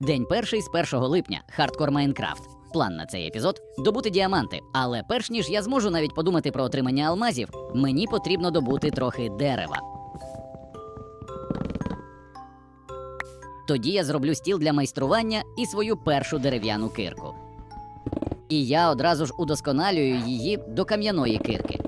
День перший з 1 липня. Хардкор Майнкрафт. План на цей епізод добути діаманти. Але перш ніж я зможу навіть подумати про отримання алмазів, мені потрібно добути трохи дерева. Тоді я зроблю стіл для майстрування і свою першу дерев'яну кирку. І я одразу ж удосконалюю її до кам'яної кирки.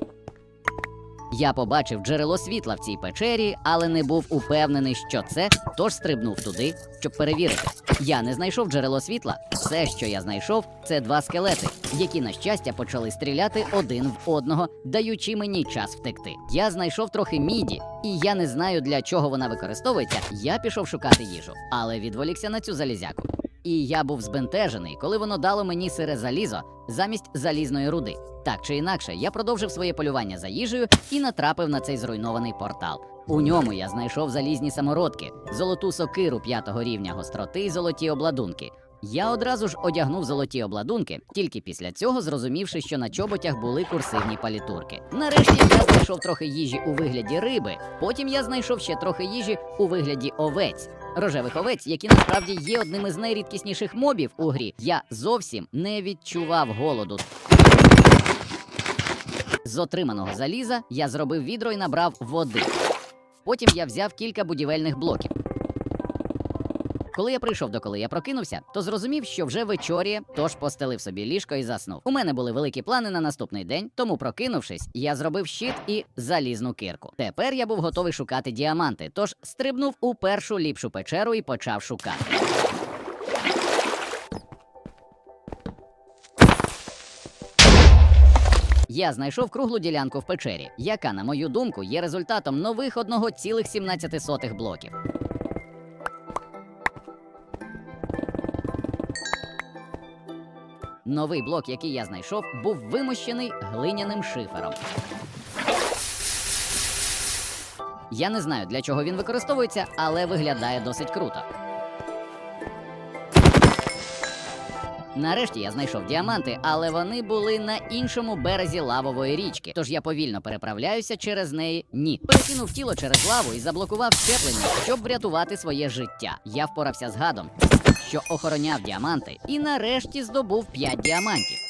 Я побачив джерело світла в цій печері, але не був упевнений, що це, тож стрибнув туди, щоб перевірити. Я не знайшов джерело світла. Все, що я знайшов, це два скелети, які, на щастя, почали стріляти один в одного, даючи мені час втекти. Я знайшов трохи міді, і я не знаю, для чого вона використовується. Я пішов шукати їжу, але відволікся на цю залізяку. І я був збентежений, коли воно дало мені сире залізо замість залізної руди. Так чи інакше, я продовжив своє полювання за їжею і натрапив на цей зруйнований портал. У ньому я знайшов залізні самородки, золоту сокиру п'ятого рівня гостроти і золоті обладунки. Я одразу ж одягнув золоті обладунки, тільки після цього зрозумівши, що на чоботях були курсивні палітурки. Нарешті я знайшов трохи їжі у вигляді риби, потім я знайшов ще трохи їжі у вигляді овець. Рожевих овець, які насправді є одним із найрідкісніших мобів у грі. Я зовсім не відчував голоду. З отриманого заліза я зробив відро і набрав води. Потім я взяв кілька будівельних блоків. Коли я прийшов до коли я прокинувся, то зрозумів, що вже вечоріє, тож постелив собі ліжко і заснув. У мене були великі плани на наступний день, тому, прокинувшись, я зробив щит і залізну кирку. Тепер я був готовий шукати діаманти, тож стрибнув у першу ліпшу печеру і почав шукати. Я знайшов круглу ділянку в печері, яка, на мою думку, є результатом нових 1,17 блоків. Новий блок, який я знайшов, був вимощений глиняним шифером. Я не знаю, для чого він використовується, але виглядає досить круто. Нарешті я знайшов діаманти, але вони були на іншому березі лавової річки. Тож я повільно переправляюся через неї. Ні. Перекинув тіло через лаву і заблокував щеплення, щоб врятувати своє життя. Я впорався з гадом, що охороняв діаманти, і нарешті здобув 5 діамантів.